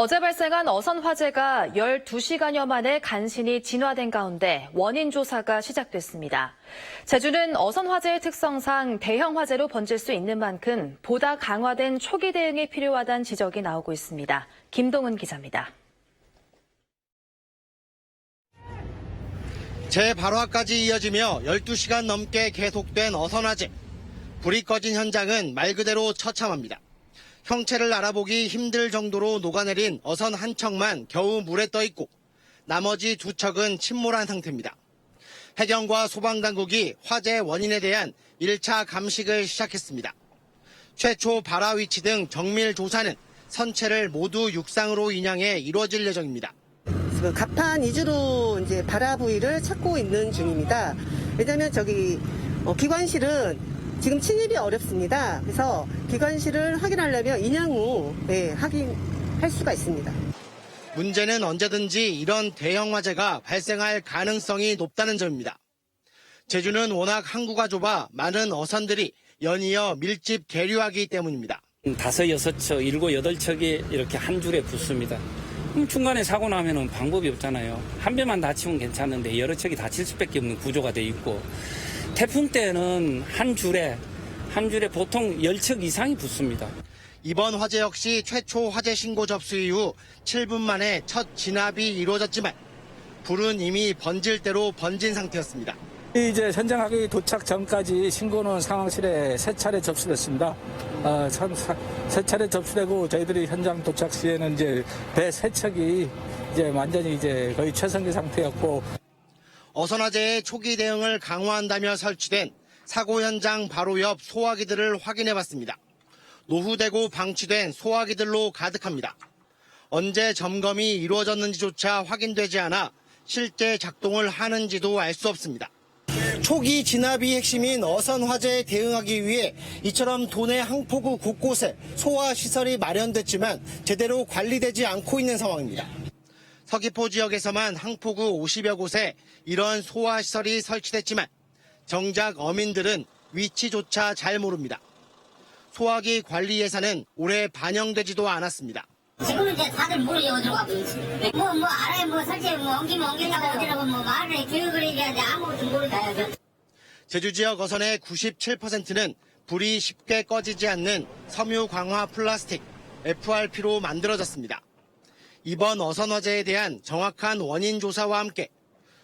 어제 발생한 어선 화재가 12시간여 만에 간신히 진화된 가운데 원인 조사가 시작됐습니다. 제주는 어선 화재의 특성상 대형 화재로 번질 수 있는 만큼 보다 강화된 초기 대응이 필요하다는 지적이 나오고 있습니다. 김동은 기자입니다. 재발화까지 이어지며 12시간 넘게 계속된 어선 화재. 불이 꺼진 현장은 말 그대로 처참합니다. 형체를 알아보기 힘들 정도로 녹아내린 어선 한 척만 겨우 물에 떠 있고 나머지 두 척은 침몰한 상태입니다. 해경과 소방당국이 화재 원인에 대한 1차 감식을 시작했습니다. 최초 발화 위치 등 정밀 조사는 선체를 모두 육상으로 인양해 이루어질 예정입니다. 그 갑판 위주로 이제 발화 부위를 찾고 있는 중입니다. 왜냐하면 저기 어, 기관실은 지금 침입이 어렵습니다. 그래서 기관실을 확인하려면 인양 후 네, 확인할 수가 있습니다. 문제는 언제든지 이런 대형 화재가 발생할 가능성이 높다는 점입니다. 제주는 워낙 항구가 좁아 많은 어선들이 연이어 밀집 계류하기 때문입니다. 다섯 여섯 척, 일곱 여덟 척이 이렇게 한 줄에 붙습니다. 그럼 중간에 사고 나면은 방법이 없잖아요. 한 배만 다치면 괜찮은데 여러 척이 다칠 수밖에 없는 구조가 돼 있고 태풍 때는 한 줄에 한 줄에 보통 열척 이상이 붙습니다. 이번 화재 역시 최초 화재 신고 접수 이후 7분 만에 첫 진압이 이루어졌지만 불은 이미 번질 대로 번진 상태였습니다. 이제 현장하기 도착 전까지 신고는 상황실에 세 차례 접수됐습니다. 어, 참, 세 차례 접수되고 저희들이 현장 도착 시에는 이제 배 세 척이 이제 완전히 이제 거의 최성기 상태였고 어선 화재의 초기 대응을 강화한다며 설치된 사고 현장 바로 옆 소화기들을 확인해 봤습니다. 노후되고 방치된 소화기들로 가득합니다. 언제 점검이 이루어졌는지조차 확인되지 않아 실제 작동을 하는지도 알 수 없습니다. 초기 진압이 핵심인 어선 화재에 대응하기 위해 이처럼 도내 항포구 곳곳에 소화 시설이 마련됐지만 제대로 관리되지 않고 있는 상황입니다. 서귀포 지역에서만 항포구 50여 곳에 이런 소화 시설이 설치됐지만 정작 어민들은 위치조차 잘 모릅니다. 소화기 관리 예산은 올해 반영되지도 않았습니다. 지금은 이제 다들 모르게 어디로 가고 있지. 뭐, 뭐, 알아요. 뭐, 설치, 뭐, 옮기면 옮긴다고 어디라고 뭐, 말을 해. 교육을 해줘야지. 아무것도 모르다요. 제주 지역 어선의 97%는 불이 쉽게 꺼지지 않는 섬유 강화 플라스틱 FRP로 만들어졌습니다. 이번 어선 화재에 대한 정확한 원인 조사와 함께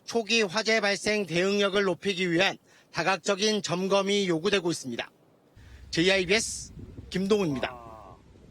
초기 화재 발생 대응력을 높이기 위한 다각적인 점검이 요구되고 있습니다. JIBS 김동훈입니다.